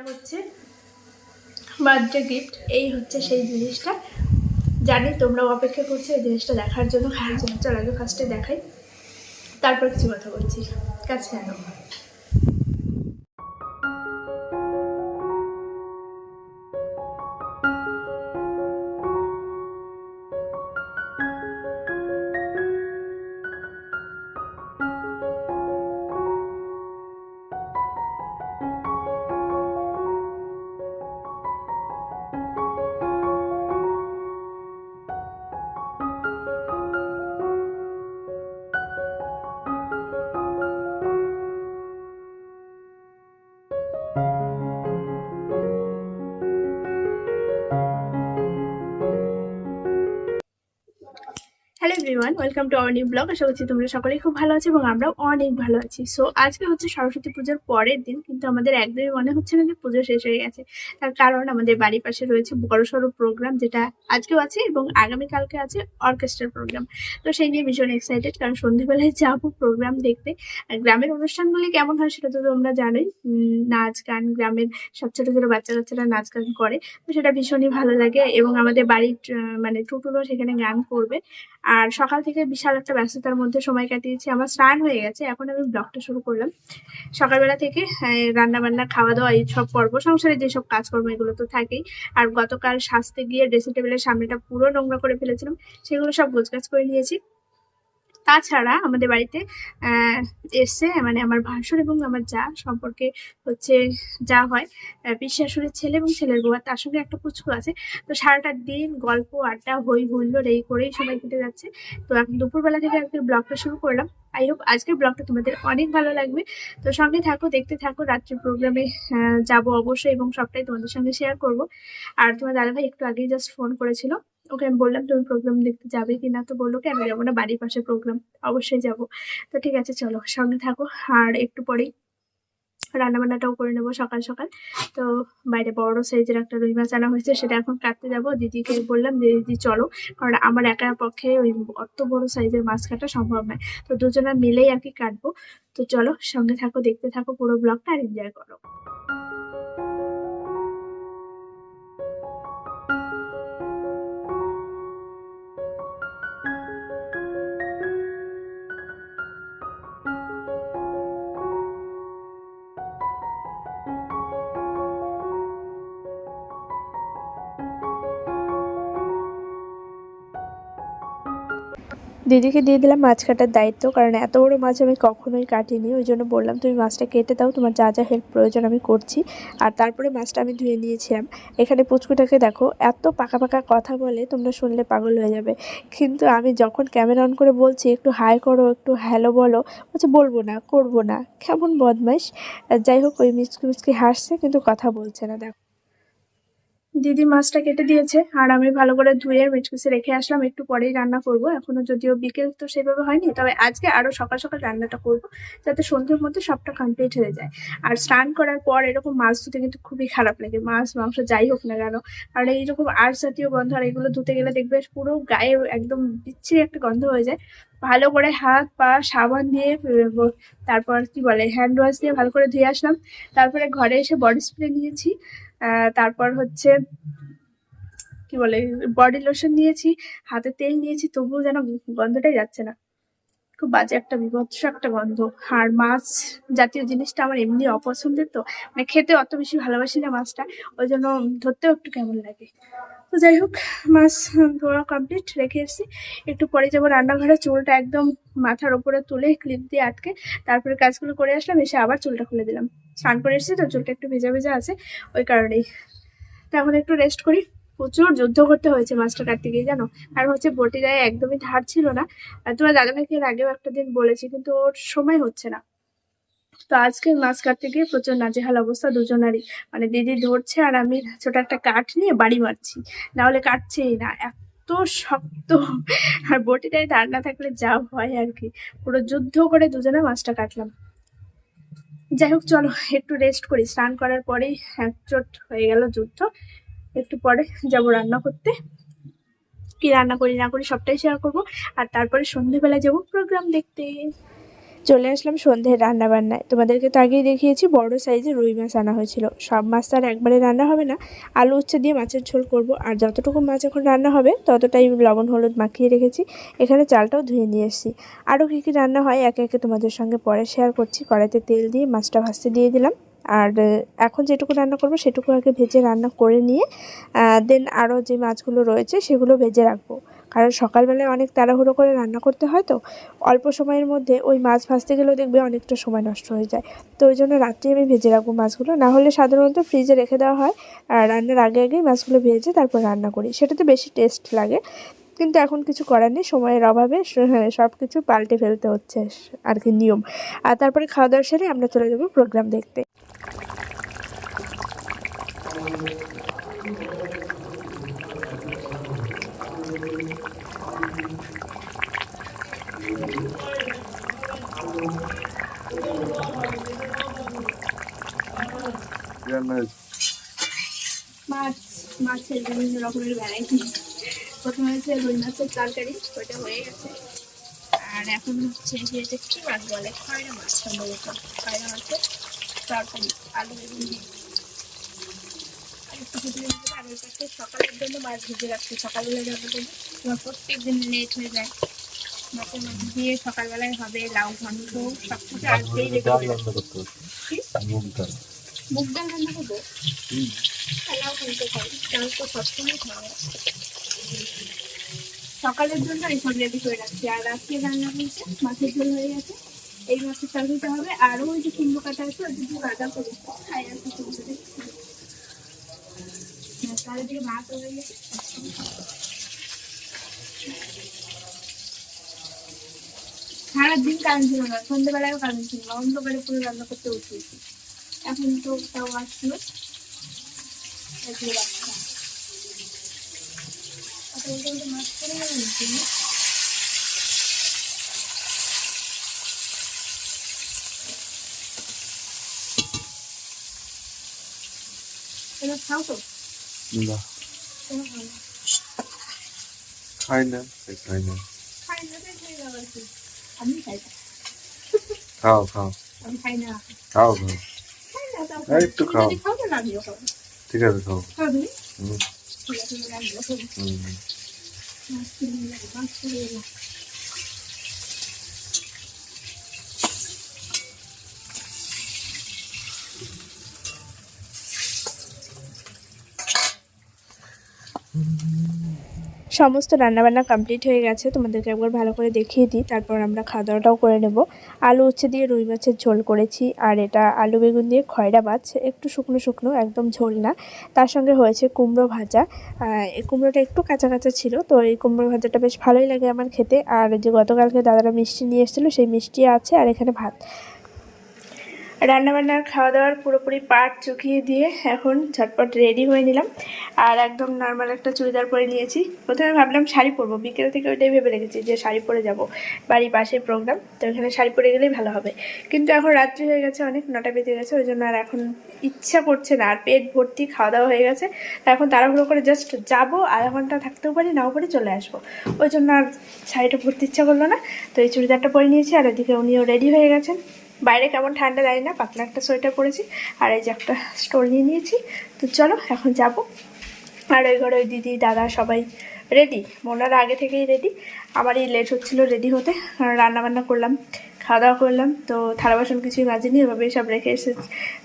এটা হচ্ছে birthday gift. এই হচ্ছে সেই জিনিসটা। জানি তোমরাও অপেক্ষা করছ এই জিনিসটা দেখার জন্য। খাওয়ার জন্য। চল ফার্স্টে দেখাই। তারপর কিছু কথা বলছি। কাছে আনো। Hello everyone welcome to our new blog আশা করছি তোমরা সকলেই খুব ভালো আছো এবং আমরাও অনেক ভালো আছি। সো আজকে হচ্ছে সরস্বতী পুজোর পরের দিন, কিন্তু আমাদের একদমই মনে হচ্ছে না যে পুজো শেষ হয়ে গেছে। তার কারণ আমাদের বাড়ির পাশে রয়েছে বড় সড়ো প্রোগ্রাম যেটা আজকেও আছে এবং আগামীকালকে আছে অর্কেস্ট্রার প্রোগ্রাম তো সেই নিয়ে ভীষণ এক্সাইটেড কারণ সন্ধ্যেবেলায় যাব প্রোগ্রাম দেখতে। আর গ্রামের অনুষ্ঠানগুলি কেমন হয় সেটা তো তোমরা জানোই। নাচ গান, গ্রামের সব ছোটো ছোটো বাচ্চা কাচ্চারা নাচ গান করে। তো সেটা ভীষণই ভালো লাগে এবং আমাদের বাড়ির মানে টুটুরও সেখানে গান করবে। আর সকাল থেকে বিশাল একটা ব্যস্ততার মধ্যে সময় কাটিয়েছি। আমার স্নান হয়ে গেছে, এখন আমি ব্লগটা শুরু করলাম। সকালবেলা থেকে রান্না বান্না খাওয়া দাওয়া এই সব পর্ব সংসারে যেসব কাজকর্ম, এগুলো তো থাকেই। আর গতকাল সাজতে গিয়ে ড্রেসিং টেবিলের সামনেটা পুরো নোংরা করে ফেলেছিলাম, সেগুলো সব গোছগাছ করে নিয়েছি। তাছাড়া আমাদের বাড়িতে এসছে মানে আমার ভাসুর এবং আমার যা সম্পর্কে হচ্ছে যা হয় আহ, পিসশাশুড়ির ছেলে এবং ছেলের বউ তার সঙ্গে একটা পুচকু আছে। তো সারাটা দিন গল্প আড্ডা হই হুল্লোড় এই করেই সবাই কেটে যাচ্ছে। তো এখন দুপুরবেলা থেকে আজকের ব্লগটা শুরু করলাম। আই হোপ আজকের ব্লগটা তোমাদের অনেক ভালো লাগবে। তো সঙ্গে থাকো দেখতে থাকো রাত্রির প্রোগ্রামে যাব অবশ্যই এবং সবটাই তোমাদের সঙ্গে শেয়ার করব। আর তোমার দাদাভাই একটু আগেই জাস্ট ফোন করেছিল। ওকে আমি বললাম তুমি প্রোগ্রাম দেখতে যাবে কি না? তো বলল, কেন? যাব না, বাড়ির পাশে প্রোগ্রাম অবশ্যই যাব। তো ঠিক আছে, চলো সঙ্গে থাকো। আর একটু পরেই রান্নাবান্নাটাও করে নেব সকাল সকাল। তো বাইরে বড় সাইজের একটা রুই মাছ আনা হয়েছে, সেটা এখন কাটতে যাব। দিদিকে বললাম যে দিদি, চলো। কারণ আমার একার পক্ষে ওই অত বড় সাইজের মাছ কাটা সম্ভব নয়। তো দুজনে মিলেই আর কি কাটবো। তো চলো সঙ্গে থাকো, দেখতে থাকো পুরো ব্লগটা আর এনজয় করো। দিদিকে দিয়ে দিলাম মাছ কাটার দায়িত্ব, কারণ এত বড় মাছ আমি কখনোই কাটিনি। ওই জন্য বললাম, তুমি মাছটা কেটে দাও, তোমার যা যা হেল্প প্রয়োজন আমি করছি। আর তারপরে মাছটা আমি ধুয়ে নিয়েছিলাম। এখানে পুচকুটাকে দেখো, এত পাকা পাকা কথা বলে তোমরা শুনলে পাগল হয়ে যাবে। কিন্তু আমি যখন ক্যামেরা অন করে বলছি, একটু হাই করো, একটু হ্যালো বলো, বলছে, বলব না, করব না। কেমন বদমাইশ। আর যাই হোক, ওই মিচকি মিচকি হাসছে, কিন্তু কথা বলছে না, দেখো। দিদি মাছটা কেটে দিয়েছে, আর আমি ভালো করে ধুয়ে মেচকুচে রেখে আসলাম, একটু পরেই রান্না করব। এখনও যদিও বিকেল তো সেভাবে হয়নি, তবে আজকে আরও সকাল সকাল রান্নাটা করব, যাতে সন্ধ্যের মধ্যে সবটা কমপ্লিট হয়ে যায়। আর স্নান করার পর এরকম মাছ ধুতে কিন্তু খুবই খারাপ লাগে, মাছ, মাংস যাই হোক না কেন। কারণ এইরকম আঁশ জাতীয় গন্ধ আর এগুলো ধুতে গেলে দেখবে পুরো গায়ে একদম বিচ্ছিরি একটা গন্ধ হয়ে যায়। ভালো করে হাত, পা, সাবান দিয়ে তারপর কি বলে হ্যান্ড ওয়াশ দিয়ে ভালো করে ধুয়ে আসলাম। তারপরে ঘরে এসে বডি স্প্রে নিয়েছি। তারপর হচ্ছে, কি বলে বডি লোশন নিয়েছি, হাতে তেল নিয়েছি, তবুও যেন গন্ধটাই যাচ্ছে না। খুব বাজে একটা বিভৎস একটা গন্ধ। আর মাছ জাতীয় জিনিসটা আমার এমনি অপছন্দের তো মানে খেতে অত বেশি ভালোবাসি না মাছটা, ওই জন্য ধরতেও একটু কেমন লাগে। তো যাই হোক, মাছ ধোয়া কমপ্লিট রেখে এসেছি। একটু পরে যাব রান্নাঘরে, চুলটা একদম মাথার ওপরে তুলে ক্লিপ দিয়ে আটকে তারপরে কাজগুলো করে আসলাম, এসে আবার চুলটা খুলে দিলাম। স্নান করে এসেছি তো, চুলটা একটু ভেজা ভেজা আছে, ওই কারণেই। তো এখন একটু রেস্ট করি। প্রচুর যুদ্ধ করতে হয়েছে মাছটা কাটতে গিয়ে, জানো? আর হচ্ছে বটি গায়ে একদমই ধার ছিল না। তোমার দাদাভাইকে এর আগেও একটা দিন বলেছি, কিন্তু ওর সময় হচ্ছে না। তো আজকে মাছ কাটতে গিয়ে প্রচুর নাজেহাল অবস্থা, দুজনারই। মানে দিদি ধরছে আর আমি ছোট একটা কাঠ নিয়ে বাড়ি মারছি। না হলে কাটছেই না, এত শক্ত। আর বটিটাই ধার না থাকলে যা হয় আর কি। পুরো যুদ্ধ করে দুজনে মাছটা কাটলাম। যাই হোক, চলো, একটু রেস্ট করি। স্নান করার পরেই একচোট হয়ে গেল যুদ্ধ। একটু পরে যাব রান্না করতে। কি রান্না করি না করি সবটাই শেয়ার করব। আর তারপরে সন্ধেবেলা যাব প্রোগ্রাম দেখতে। চলে আসলাম সন্ধ্যের রান্না বান্নায় তোমাদেরকে তো আগেই দেখিয়েছি, বড় সাইজের রুই মাছ আনা হয়েছিল। সব মাছ তো আর একবারে রান্না হবে না। আলু উচ্ছে দিয়ে মাছের ঝোল করব। আর যতটুকু মাছ এখন রান্না হবে, ততটাই লবণ হলুদ মাখিয়ে রেখেছি। এখানে চালটাও ধুয়ে নিয়ে এসেছি। আরও কী কী রান্না হয়, একে একে তোমাদের সঙ্গে পরে শেয়ার করছি। কড়াইতে তেল দিয়ে মাছটা ভাজতে দিয়ে দিলাম। আর এখন যেটুকু রান্না করব, সেটুকু আগে ভেজে রান্না করে নিয়ে দেন আরও যে মাছগুলো রয়েছে, সেগুলো ভেজে রাখব। কারণ সকালবেলায় অনেক তাড়াহুড়ো করে রান্না করতে হয় তো, অল্প সময়ের মধ্যে ওই মাছ ভাজতে গেলেও দেখবে অনেকটা সময় নষ্ট হয়ে যায়। তো ওই জন্য রাত্রে আমি ভেজে রাখব মাছগুলো, না হলে সাধারণত ফ্রিজে রেখে দেওয়া হয়। আর রান্নার আগে আগেই মাছগুলো ভেজে তারপর রান্না করি। সেটাতে বেশি টেস্ট লাগে। কিন্তু এখন কিছু করার নেই, সময়ের অভাবে সব কিছু পাল্টে ফেলতে হচ্ছে আর কি নিয়ম। আর তারপরে খাওয়া দাওয়া সেরে আমরা চলে যাব প্রোগ্রাম দেখতে। মাছ মাছের বিভিন্ন রকমের ভ্যারাইটি প্রথমে হচ্ছে রুই মাছের তরকারি ওটা হয়ে গেছে। আর এখন হচ্ছে যে এটা কি মাছ বলে? খয়রা মাছ সম্ভবত। খয়রা মাছের তরকারি আলু বেগুন আর একটু ভেজে নিতে হবে। আর সকালের জন্য মাছ ভেজে রাখছি। সকালবেলা যাব বলে তোমার প্রত্যেক দিন লেট হয়ে যায়। মাছের মধ্যে দিয়ে সকালবেলায় হবে লাউ ঘন্ট সব কিছু আজকেই মুগ ডাল রান্না করব লাউ ঘন্ট খাই ডাল তো সবসময় খাওয়া সকালের জন্য এইসব রেডি করে রাখছি। আর রাত্রে রান্না হয়েছে, মাছের ঝোল হয়ে গেছে। এই মাছের তরকারিটা হবে। আরও ওই যে কুমড়ো কাটা আছে, ওই যদি বাজা করি খাই আর কিছু চারিদিকে ভাত হয়ে গেছে। সারাদিন কারেন্ট ছিল না। সন্ধ্যেবেলায়ও কারেন্ট ছিল না। অন্ধকারে পুরো রান্না করতে উঠিয়েছি এখন তো তাও আসলো রাখলাম মাছ পড়ে গেল নাকি না? এবার খাও তো? না। খাও খাই না খাই না। খাই না খাই না আমি খাই খাও খাও। আমি খাই না। খাও খাও। একটু খাও। ঠিক আছে খাও। হুম, ঠিক আছে তাহলে আমিও খাব হুম। মাছ কিনে যাব মাছ কিনে এলাম সমস্ত রান্নাবান্না কমপ্লিট হয়ে গেছে, তোমাদেরকে একবার ভালো করে দেখিয়ে দিই। তারপর আমরা খাওয়া দাওয়াটাও করে নেব। আলু উচ্ছে দিয়ে রুই মাছের ঝোল করেছি, আর এটা আলু বেগুন দিয়ে খয়রা মাছ, একটু শুকনো শুকনো, একদম ঝোল না। তার সঙ্গে হয়েছে কুমড়ো ভাজা। এই কুমড়োটা একটু কাঁচা কাঁচা ছিল, তো এই কুমড়ো ভাজাটা বেশ ভালোই লাগে আমার খেতে। আর যে গতকালকে দাদারা মিষ্টি নিয়ে এসেছিল, সেই মিষ্টি আছে, আর এখানে ভাত। রান্নাবান্নার খাওয়া দাওয়ার পুরোপুরি পাট চুকিয়ে দিয়ে এখন ঝটপট রেডি হয়ে নিলাম। আর একদম নর্মাল একটা চুড়িদার পরে নিয়েছি। প্রথমে ভাবলাম শাড়ি পরবো। বিকেল থেকে ওইটাই ভেবে রেখেছি যে শাড়ি পরে যাব। বাড়ির পাশে প্রোগ্রাম তো এখানে শাড়ি পরে গেলেই ভালো হবে। কিন্তু এখন রাত্রি হয়ে গেছে, অনেক নটা বেজে গেছে, ওই জন্য আর এখন ইচ্ছা করছে না। আর পেট ভর্তি খাওয়া দাওয়া হয়ে গেছে। তো এখন তাড়াহুড়ো করে জাস্ট যাব, আধা ঘণ্টা থাকতেও পারি, নাও পারি চলে আসব। ওই জন্য আর শাড়িটা পরতে ইচ্ছা করল না। তো এই চুড়িদারটা পরে নিয়েছি, আর ওদিকে উনিও রেডি হয়ে গেছেন। বাইরে কেমন ঠান্ডা জানি না পাতলা একটা সোয়েটার পরেছি আর এই যে একটা স্টোল নিয়ে নিয়েছি। তো চলো এখন যাব। আর ওই ঘরে ওই দিদি দাদা সবাই রেডি ওনারা আগে থেকেই রেডি আমারই লেট হচ্ছিল রেডি হতে। কারণ রান্না বান্না করলাম খাওয়া দাওয়া করলাম তো থালা বাসন কিছুই মাজিনি এভাবে সব রেখে এসে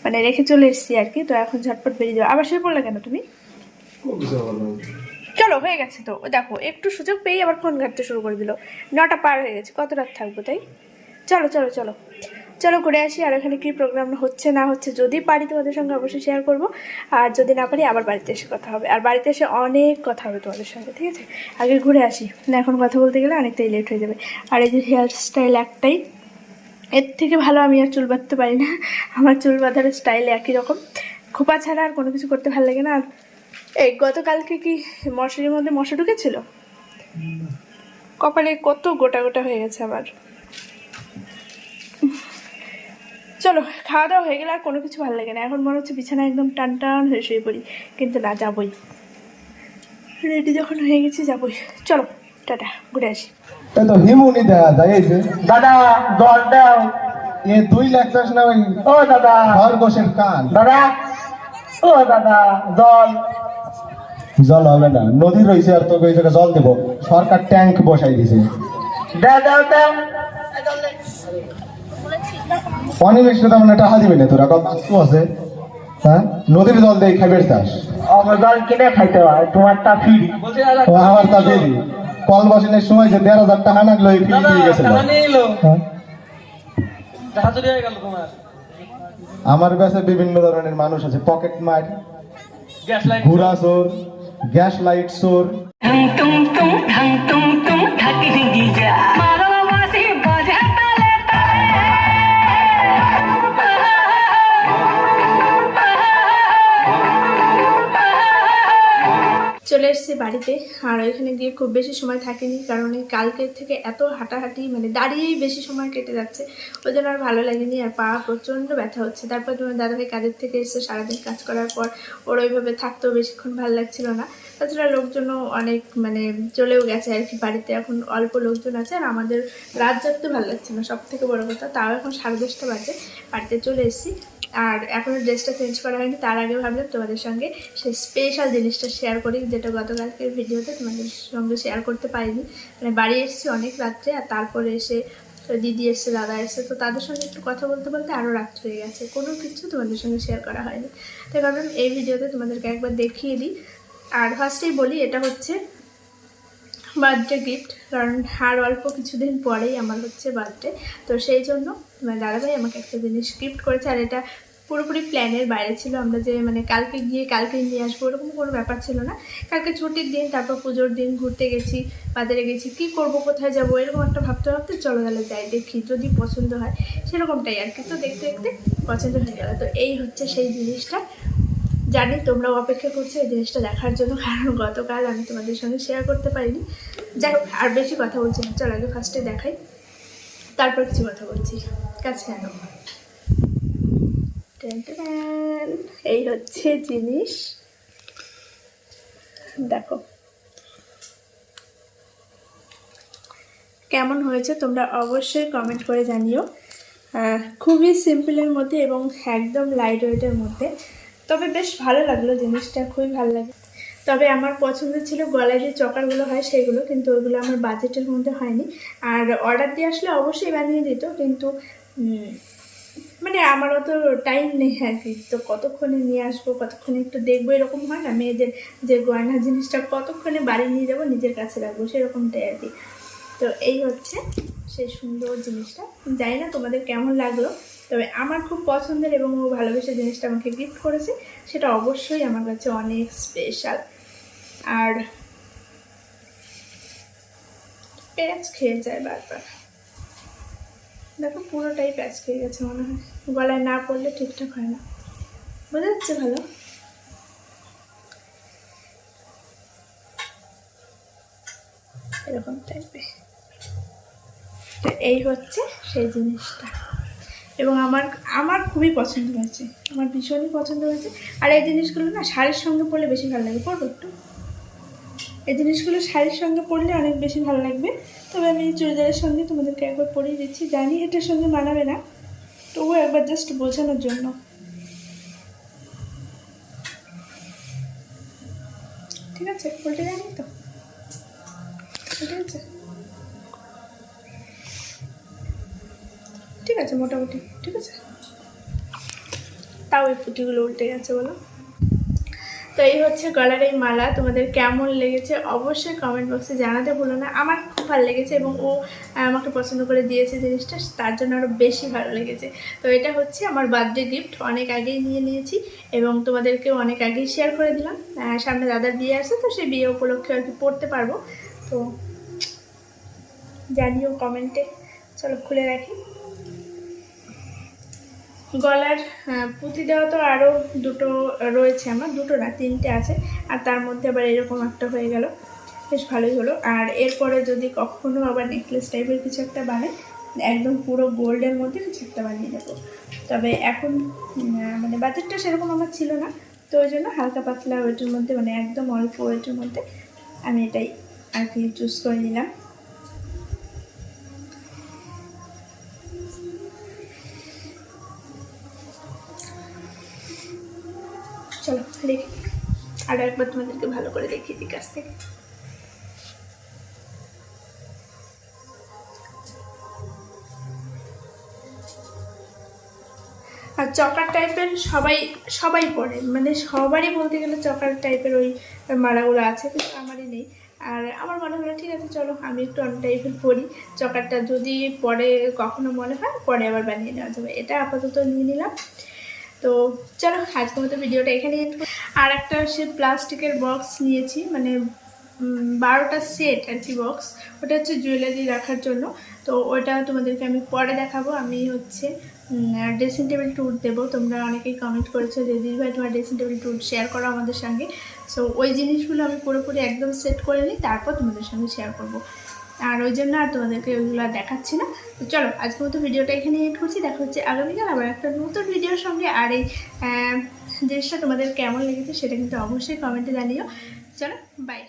মানে রেখে চলে এসেছি আর কি। তো এখন ঝটপট বেরিয়ে যাব। আবার সে পড়লে কেন তুমি? চলো হয়ে গেছে তো। দেখো একটু সুযোগ পেয়ে আবার ফোন ঘাটতে শুরু করে দিল। নটা পার হয়ে গেছে কত রাত থাকব তাই? চলো চলো চলো। চলো ঘুরে আসি, আর এখানে কি প্রোগ্রাম হচ্ছে না হচ্ছে যদি পারি তোমাদের সঙ্গে অবশ্যই শেয়ার করব। আর যদি না পারি আবার বাড়িতে এসে কথা হবে। আর বাড়িতে এসে অনেক কথা হবে তোমাদের সঙ্গে, ঠিক আছে? আগে ঘুরে আসি। না, এখন কথা বলতে গেলে অনেকটাই লেট হয়ে যাবে। আর এই যে হেয়ার স্টাইল একটাই, এর থেকে ভালো আমি আর চুল বাঁধতে পারি না। আমার চুল বাঁধার স্টাইল একই রকম। খোপা ছাড়া আর কোনো কিছু করতে ভালো লাগে না। আর এই গতকালকে কি মশারির মধ্যে মশা ঢুকেছিল? কপালে কত গোটা গোটা হয়ে গেছে আমার। চলো খাওয়া দাওয়া হয়ে গেলে আর কোনো কিছু ভালো লাগে না। এখন মনে হচ্ছে বিছানা একদম টান টান হয়ে শুয়ে পড়ি। কিন্তু না যাবই। রেডি যখন হয়ে গেছি যাবই। চলো টাটা ঘুরে আসি। তো হিমুনি দেখা যায় এই যে। দাদা জল দাও। এ দুই লাখ চাষ না ওই ও দাদা। খরগোশের কান। দাদা। ও দাদা জল। জল হবে না। নদী রয়েছে আর তোকে ওই জায়গায় জল দেবো। সরকার ট্যাঙ্ক বসাই দিছে। দাও দাও অনিমেষ তো মানে টাকা দিবি না তোরা কত বাস্তু আছে। হ্যাঁ? নদীর জল দিয়ে খাইবে চাষ আমার জল কিনে খাইতে হয় ফ্রি ও আমার তা কল বসানোর সময় যে দেড় হাজার টাকা নাগলো এই ফিরে দিয়ে গেছিল। হ্যাঁ? আমার কাছে বিভিন্ন ধরনের মানুষ আছে পকেট মার ঘোড়া চোর গ্যাস লাইট চোর। চলে এসেছি বাড়িতে। আর ওইখানে গিয়ে খুব বেশি সময় থাকিনি, কারণ এই কালকের থেকে এত হাঁটাহাঁটি মানে দাঁড়িয়েই বেশি সময় কেটে যাচ্ছে। ওই জন্য আর ভালো লাগেনি, আর পা প্রচণ্ড ব্যথা হচ্ছে। তারপর তোমার দাদাভাই কাজের থেকে এসে সারাদিন কাজ করার পর ওর ওইভাবে থাকতেও বেশিক্ষণ ভালো লাগছিল না। তাছাড়া লোকজনও অনেক মানে চলেও গেছে আর কি বাড়িতে। এখন অল্প লোকজন আছে আর আমাদের রাত জাগতে ভালো লাগছে না সব থেকে বড় কথা। তাও এখন সাড়ে দশটা বাজে, বাড়িতে চলে এসেছি। আর এখনও ড্রেসটা চেঞ্জ করা হয়নি, তার আগে ভাবলাম তোমাদের সঙ্গে সেই স্পেশাল জিনিসটা শেয়ার করি, যেটা গতকালকের ভিডিওতে তোমাদের সঙ্গে শেয়ার করতে পারিনি। মানে বাড়ি এসেছি অনেক রাত্রে আর তারপরে এসে দিদি এসছে, দাদা এসছে, তো তাদের সঙ্গে একটু কথা বলতে বলতে আরও রাত হয়ে গেছে। কোনো কিছু তোমাদের সঙ্গে শেয়ার করা হয়নি। তাই ভাবলাম এই ভিডিওতে তোমাদেরকে একবার দেখিয়ে দিই। আর ফার্স্টেই বলি, এটা হচ্ছে বার্থডে গিফট কারণ আর অল্প কিছুদিন পরেই আমার হচ্ছে বার্থডে। তো সেই জন্য আমার দাদাভাই আমাকে একটা জিনিস গিফট করেছে, আর এটা পুরোপুরি প্ল্যানের বাইরে ছিল। আমরা যে মানে কালকে গিয়ে কালকে নিয়ে আসব, ওরকম কোনো ব্যাপার ছিল না। কালকে ছুটির দিন, তারপর পুজোর দিন, ঘুরতে গেছি, বাজারে গেছি, কী করব, কোথায় যাব, এরকম একটা ভাবতে ভাবতে চলো গেলে যাই, দেখি যদি পছন্দ হয়, সেরকমটাই আর কি। তো দেখতে দেখতে পছন্দ হয়ে গেল। তো এই হচ্ছে সেই জিনিসটা। জানি তোমরাও অপেক্ষা করছ এই জিনিসটা দেখার জন্য, কারণ গতকাল আমি তোমাদের সঙ্গে শেয়ার করতে পারিনি। যাই হোক, আর বেশি কথা বলছি না। চল আগে ফার্স্টে দেখাই। তারপর কিছু কথা বলছি। কাছে টেন। এই হচ্ছে জিনিস। দেখো। কেমন হয়েছে তোমরা অবশ্যই কমেন্ট করে জানিও। খুবই সিম্পলের মধ্যে এবং একদম লাইট ওয়েটের মধ্যে। তবে বেশ ভালো লাগল জিনিসটা, খুবই ভালো লাগে। তবে আমার পছন্দ ছিল গলায় যে চকারগুলো হয় সেগুলো, কিন্তু ওগুলো আমার বাজেটের মধ্যে হয়নি। আর অর্ডার দিয়ে আসলে অবশ্যই বানিয়ে দিত, কিন্তু মানে আমার অত টাইম নেই আর কি। তো কতক্ষণে নিয়ে আসব, কতক্ষণে একটু দেখব, এরকম হয় না। মেয়েদের যে গয়না জিনিসটা কতক্ষণে বাড়ি নিয়ে যাব, নিজের কাছে রাখব, সেরকমটাই আর কি। তো এই হচ্ছে সেই সুন্দর জিনিসটা। জানি না তোমাদের কেমন লাগল। তবে আমার খুব পছন্দের এবং ও ভালোবেসে জিনিসটা আমাকে গিফট করেছে, সেটা অবশ্যই আমার কাছে অনেক স্পেশাল আর পেঁয়াজ খেয়ে যায় বারবার। দেখো পুরোটাই প্যাচ খেয়ে গেছে মনে হয়। গলায় না পড়লে ঠিকঠাক হয় না। বোঝা যাচ্ছে ভালো? এরকম টাইপের এই হচ্ছে সেই জিনিসটা। এবং আমার আমার খুবই পছন্দ হয়েছে। আমার ভীষণই পছন্দ হয়েছে। আর এই জিনিসগুলো না শাড়ির সঙ্গে পরলে বেশি ভালো লাগে। পরবো একটু। এই জিনিসগুলো শাড়ির সঙ্গে পরলে অনেক বেশি ভালো লাগবে। তবে আমি চুড়িদারের সঙ্গে তোমাদেরকে একবার পরিয়ে দিচ্ছি। জানি এটার সঙ্গে মানাবে না। তবুও একবার জাস্ট বোঝানোর জন্য। ঠিক আছে? উল্টে মোটামুটি, ঠিক আছে? তাও এই পুঁটিগুলো উল্টে গেছে বলো। তো এই হচ্ছে গলার এই মালা, তোমাদের কেমন লেগেছে অবশ্যই কমেন্ট বক্সে জানাতে ভুলো না। আমার খুব ভালো লেগেছে এবং ও আমাকে পছন্দ করে দিয়েছে জিনিসটা, তার জন্য আরও বেশি ভালো লেগেছে। তো এটা হচ্ছে আমার বার্থডে গিফট অনেক আগেই নিয়ে নিয়েছি এবং তোমাদেরকেও অনেক আগেই শেয়ার করে দিলাম। সামনে দাদার বিয়ে আছে, তো সেই বিয়ে উপলক্ষে আর কি পড়তে পারব। তো জানিও কমেন্টে চলো খুলে রাখি। গলার আহ, পুঁতি দেওয়া তো আরও দুটো রয়েছে আমার দুটো না তিনটে আছে। আর তার মধ্যে আবার এরকম একটা হয়ে গেল। বেশ ভালোই হলো। আর এরপরে যদি কখনও আবার নেকলেস টাইপের কিছু একটা বানাই একদম পুরো গোল্ডের মধ্যে কিছু একটা বানিয়ে নেব। তবে এখন মানে বাজেটটা সেরকম আমার ছিল না। তো ওই জন্য হালকা পাতলা ওয়েটের মধ্যে মানে একদম অল্প ওয়েটের মধ্যে আমি এটাই আর কি চুজ করে নিলাম। চলো, দেখি। আরও একবার তোমাদেরকে ভালো করে দেখিয়ে দিই কাছ থেকে। আর চকার টাইপের সবাই সবাই পরে। মানে সবারই বলতে গেলে চকার টাইপের ওই মালাগুলো আছে, কিন্তু আমারই নেই। আর আমার মনে হলো, ঠিক আছে, চলো, আমি একটু অন্য টাইপের পরি। চকারটা যদি পরে কখনো মনে হয়, পরে আবার বানিয়ে নেওয়া যাবে। এটা আপাতত নিয়ে নিলাম। তো চলো, আজকের মতো ভিডিওটা এখানে আর একটা সে প্লাস্টিকের বক্স নিয়েছি মানে বারোটা সেট আর কি বক্স ওটা হচ্ছে জুয়েলারি রাখার জন্য। তো ওটা তোমাদেরকে আমি পরে দেখাবো। আমি হচ্ছে ড্রেসিং টেবিল ট্যুর দেবো। তোমরা অনেকেই কমেন্ট করেছ যে, দিদি ভাই, তোমার ড্রেসিং টেবিল ট্যুর শেয়ার করো আমাদের সঙ্গে। সো ওই জিনিসগুলো আমি পুরোপুরি একদম সেট করে নিই, তারপর তোমাদের সঙ্গে শেয়ার করব। আর ওই জন্য আর তোমাদেরকে ওইগুলো আর দেখাচ্ছি না। তো চলো আজকে মতো ভিডিওটা এখানে এড করছি। দেখা হচ্ছে আগামীকাল আবার একটা নতুন ভিডিওর সঙ্গে। আর এই জিনিসটা তোমাদের কেমন লেগেছে সেটা কিন্তু অবশ্যই কমেন্টে জানিও। চলো বাই